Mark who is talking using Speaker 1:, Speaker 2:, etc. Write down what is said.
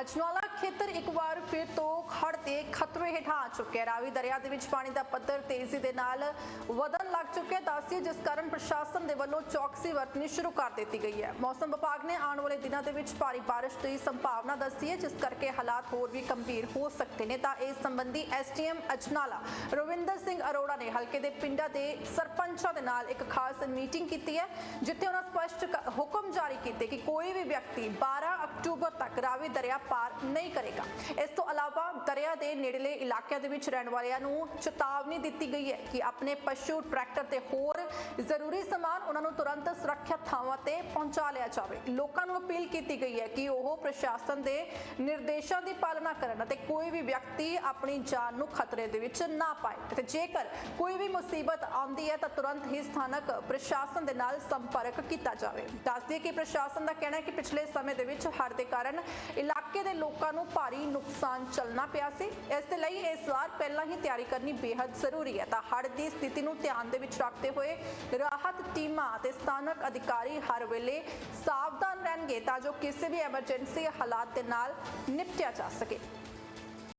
Speaker 1: ਅਜਨਵਾਲਾ ਖੇਤਰ ਇੱਕ ਵਾਰ ਫਿਰ ਤੋਂ ਖੜ ਤੇ ਖਤਰੇ ਹੇਠਾਂ ਆ ਚੁੱਕਿਆ ਰਾਵੀ ਦਰਿਆ ਦੇ ਵਿੱਚ ਪਾਣੀ ਦਾ ਪੱਧਰ ਤੇਜ਼ੀ ਦੇ ਨਾਲ ਵਧਣ ਲੱਗ ਚੁੱਕਿਆ ਹੈ। ਜਿਸ ਕਾਰਨ ਪ੍ਰਸ਼ਾਸਨ ਦੇ ਵੱਲੋਂ ਚੌਕਸੀ ਵਰਤਣੀ ਸ਼ੁਰੂ ਕਰ ਦਿੱਤੀ ਗਈ ਹੈ। ਮੌਸਮ ਵਿਭਾਗ ਨੇ ਆਉਣ ਵਾਲੇ ਦਿਨਾਂ ਦੇ ਵਿੱਚ ਭਾਰੀ ਬਾਰਿਸ਼ ਦੀ ਸੰਭਾਵਨਾ ਦੱਸੀ ਹੈ, ਜਿਸ ਕਰਕੇ ਹਾਲਾਤ ਹੋਰ ਵੀ ਗੰਭੀਰ ਹੋ ਸਕਦੇ ਨੇ। ਤਾਂ ਇਸ ਸੰਬੰਧੀ ਐਸਟੀਐਮ ਅਜਨਾਲਾ ਰਵਿੰਦਰ ਸਿੰਘ ਅਰੋੜਾ ਨੇ ਹਲਕੇ ਦੇ ਪਿੰਡਾਂ ਦੇ ਸਰਪੰਚਾਂ ਦੇ ਨਾਲ ਇੱਕ ਖਾਸ ਮੀਟਿੰਗ ਕੀਤੀ ਹੈ, ਜਿੱਥੇ ਉਹਨਾਂ ਸਪਸ਼ਟ ਹੁਕਮ ਕੀਤੇ ਕਿ ਕੋਈ ਵੀ ਵਿਅਕਤੀ 12 ਅਕਤੂਬਰ ਤੱਕ ਰਾਵੀ ਦਰਿਆ ਪਾਰ ਨਹੀਂ ਕਰੇਗਾ। ਇਸ ਤੋਂ ਇਲਾਵਾ ਦਰਿਆ ਦੇ ਨੇੜਲੇ ਇਲਾਕਿਆਂ ਦੇ ਵਿੱਚ ਰਹਿਣ ਵਾਲਿਆਂ ਨੂੰ ਚੇਤਾਵਨੀ ਦਿੱਤੀ ਗਈ ਹੈ ਕਿ ਆਪਣੇ ਪਸ਼ੂ, ਟਰੈਕਟਰ ਤੇ ਹੋਰ ਜ਼ਰੂਰੀ ਸਮਾਨ ਉਹਨਾਂ ਨੂੰ ਤੁਰੰਤ ਸੁਰੱਖਿਅਤ ਥਾਵਾਂ ਤੇ ਪਹੁੰਚਾ ਲਿਆ ਜਾਵੇ। ਲੋਕਾਂ ਨੂੰ ਅਪੀਲ ਕੀਤੀ ਗਈ ਹੈ ਕਿ ਉਹ ਪ੍ਰਸ਼ਾਸਨ ਦੇ ਨਿਰਦੇਸ਼ਾਂ ਦੀ ਪਾਲਣਾ ਕਰਨ ਅਤੇ ਕੋਈ ਵੀ ਵਿਅਕਤੀ ਆਪਣੀ ਜਾਨ ਨੂੰ ਖਤਰੇ ਦੇ ਵਿੱਚ ਨਾ ਪਾਏ ਤੇ ਜੇਕਰ ਕੋਈ ਵੀ ਮੁਸੀਬਤ ਆਉਂਦੀ ਹੈ ਤਾਂ ਤੁਰੰਤ ਹੀ ਸਥਾਨਕ ਪ੍ਰਸ਼ਾਸਨ ਦੇ ਨਾਲ ਸੰਪਰਕ ਕੀਤਾ ਜਾਵੇ। ਦੱਸਦੇ ਕਿ ਪ੍ਰਸ਼ਾਸਨ ਦਾ ਕਹਿਣਾ ਹੈ ਕਿ ਪਿਛਲੇ ਸਮੇਂ ਦੇ ਵਿੱਚ ਹੜ੍ਹ ਦੇ ਕਾਰਨ ਇਲਾਕੇ ਦੇ ਲੋਕਾਂ ਨੂੰ ਭਾਰੀ ਨੁਕਸਾਨ ਚੱਲਣਾ ਪਿਆ ਸੀ। ਇਸ ਦੇ ਲਈ ਇਸ ਵਾਰ ਪਹਿਲਾਂ ਹੀ ਤਿਆਰੀ ਕਰਨੀ ਬੇहद ਜ਼ਰੂਰੀ ਹੈ। ਤਾਂ ਹੜ੍ਹ ਦੀ ਸਥਿਤੀ ਨੂੰ ਧਿਆਨ ਦੇ ਵਿੱਚ ਰੱਖਦੇ ਹੋਏ ਰਾਹਤ ਟੀਮਾਂ ਅਤੇ ਸਥਾਨਕ ਅਧਿਕਾਰੀ ਹਰ ਵੇਲੇ ਸਾਵਧਾਨ ਰਹਿਣਗੇ ਤਾਂ ਜੋ ਕਿਸੇ ਵੀ ਐਮਰਜੈਂਸੀ ਹਾਲਾਤ ਦੇ ਨਾਲ ਨਿਪਟਿਆ ਜਾ ਸਕੇ।